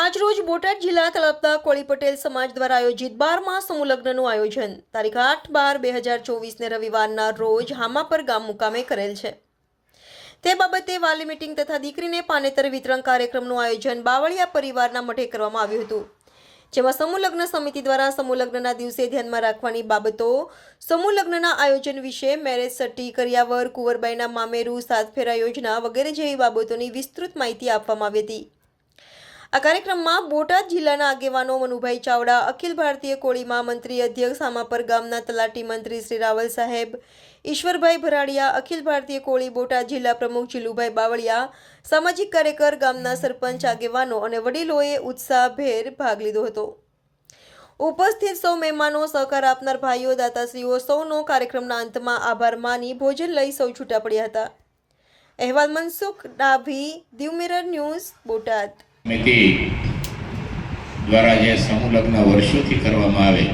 આજરોજ બોટાદ જિલ્લા તળપદા કોળી પટેલ સમાજ દ્વારા આયોજિત બારમા સમૂહલગ્નનું આયોજન. તારીખ આઠ બાર બે હજાર ચોવીસને રવિવારના રોજ હામાપર ગામ મુકામે કરેલ છે. તે બાબતે વાલી મીટિંગ તથા દીકરીને પાનેતર વિતરણ કાર્યક્રમનું આયોજન બાવળિયા પરિવારના મઠે કરવામાં આવ્યું હતું. જેમાં સમૂહલગ્ન સમિતિ દ્વારા સમૂહલગ્નના દિવસે ધ્યાનમાં રાખવાની બાબતો, સમૂહલગ્નના આયોજન વિશે મેરેજ સટ્ટી કરિયાવર, કુંવરબાઈના મામેરું સાતફેરા યોજના વગેરે જેવી બાબતોની વિસ્તૃત માહિતી આપવામાં આવી હતી. આ કાર્યક્રમમાં બોટાદ જિલ્લાના આગેવાનો મનુભાઈ ચાવડા, અખિલ ભારતીય કોળીમાં મંત્રી અધ્યક્ષ સામાપર ગામના તલાટી મંત્રી શ્રી રાવલ સાહેબ, ઈશ્વરભાઈ ભરાડિયા, અખિલ ભારતીય કોળી બોટાદ જિલ્લા પ્રમુખ જીલુભાઈ બાવળિયા, સામાજિક કાર્યકર ગામના સરપંચ આગેવાનો અને વડીલોએ ઉત્સાહભેર ભાગ લીધો હતો. ઉપસ્થિત સૌ મહેમાનો, સહકાર આપનાર ભાઈઓ, દાતાશ્રીઓ, સૌનો કાર્યક્રમના અંતમાં આભાર માની ભોજન લઈ સૌ છૂટા પડ્યા હતા. અહેવાલ મનસુખ ડાભી દીવ ન્યૂઝ, બોટાદ. સમિતિ દ્વારા જે સમૂહ વર્ષોથી કરવામાં આવે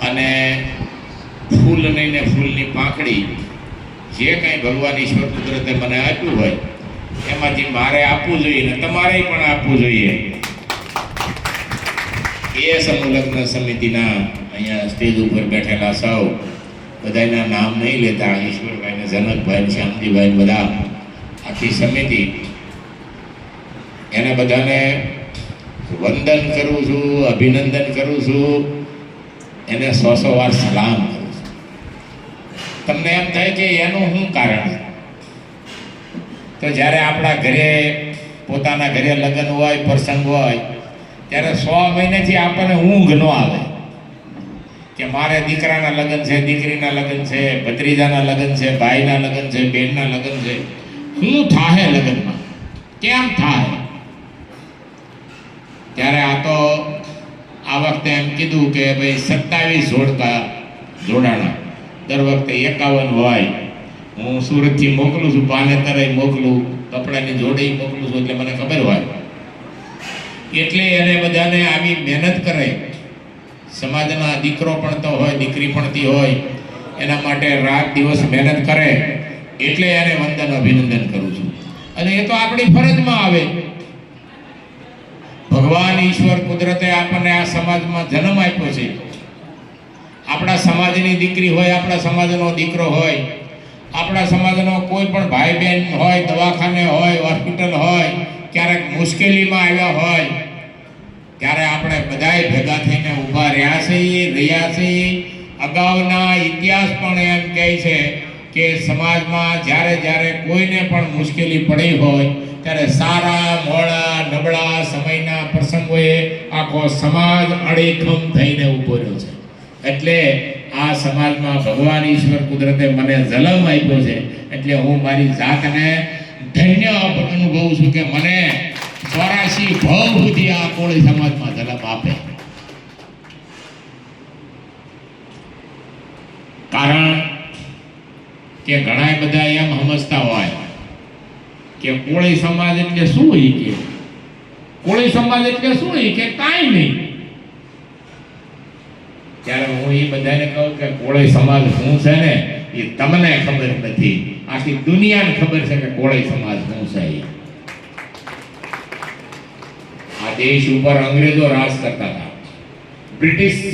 અને ફૂલ નહીં ને ફૂલની પાંખડી જે કંઈ ભગવાન ઈશ્વર કુદરતે મને આપ્યું હોય, એમાંથી મારે આપવું જોઈએ ને તમારે પણ આપવું જોઈએ. એ સમૂહ સમિતિના અહીંયા સ્ટેજ ઉપર બેઠેલા સૌ બધાના નામ નહીં લેતા ઈશ્વરભાઈ ને જનકભાઈ શ્યામજીભાઈ બધા આખી સમિતિ એને બધાને વંદન કરું છું, અભિનંદન કરું છું, એને સો સો વાર સલામ કરું છું. તમને એમ થાય કે એનું શું કારણ તો જ્યારે આપણા ઘરે, પોતાના ઘરે લગ્ન હોય, પ્રસંગ હોય, ત્યારે સો મહિનેથી આપણને ઊંઘ ન આવે. કે મારે દીકરાના લગ્ન છે, દીકરીના લગ્ન છે, ભત્રીજાના લગ્ન છે, ભાઈના લગ્ન છે, બેનના લગ્ન છે. શું થાહે લગ્નમાં? કેમ થાય ત્યારે આ તો આ વખતે એમ કીધું કે ભાઈ સત્તાવીસ જોડકા જોડાણા. દર વખતે એકાવન હોય. હું સુરતથી મોકલું છું પાનેતરે મોકલું, કપડાની જોડે મોકલું છું, એટલે મને ખબર હોય. એટલે એને બધાને આવી મહેનત કરે સમાજના દીકરો પણ તો હોય, દીકરી પણતી હોય. એના માટે રાત દિવસ મહેનત કરે. એટલે એને વંદન અભિનંદન કરું છું. અને એ તો આપણી ફરજમાં આવે. ભગવાન ઈશ્વર કુદરતે આપણને આ સમાજમાં જન્મ આપ્યો છે. આપણા સમાજની દીકરી હોય, આપણા સમાજનો દીકરો હોય, આપણા સમાજનો કોઈ પણ ભાઈ બહેન હોય, દવાખાને હોય, હોસ્પિટલ હોય, ક્યારેક મુશ્કેલીમાં આવ્યા હોય, ત્યારે આપણે બધાએ ભેગા થઈને ઊભા રહ્યા છીએ રહ્યા છીએ. અગાઉના ઇતિહાસ પણ એમ કહે છે કે સમાજમાં જ્યારે જ્યારે કોઈને પણ મુશ્કેલી પડી હોય, ત્યારે સારા, મોડા, નબળા સમયના પ્રસંગોએ આખો સમાજ અડીખમ થઈને ઊભો રહ્યો છે. એટલે આ સમાજમાં ભગવાન ઈશ્વર કુદરતે મને જલમ આપ્યો છે, એટલે હું મારી જાતને ધન્ય અનુભવું છું કે મને ચોરાશી ભાવ સુધી આ કોળી સમાજમાં જલમ આપે. કારણ કે ઘણા બધા એમ સમજતા હોય કે કોળી સમાજ એટલે શું હોય કે? કોળી સમાજ એટલે શું હોય કે? કાંઈ નહીં. ત્યારે હું એ બધાને કહું કે કોળી સમાજ શું છે ને? એ તમને ખબર નથી. આખી દુનિયાને ખબર છે કે કોળી સમાજ શું છે એ આ દેશ ઉપર અંગ્રેજો રાજ કરતા હતા. બ્રિટિશ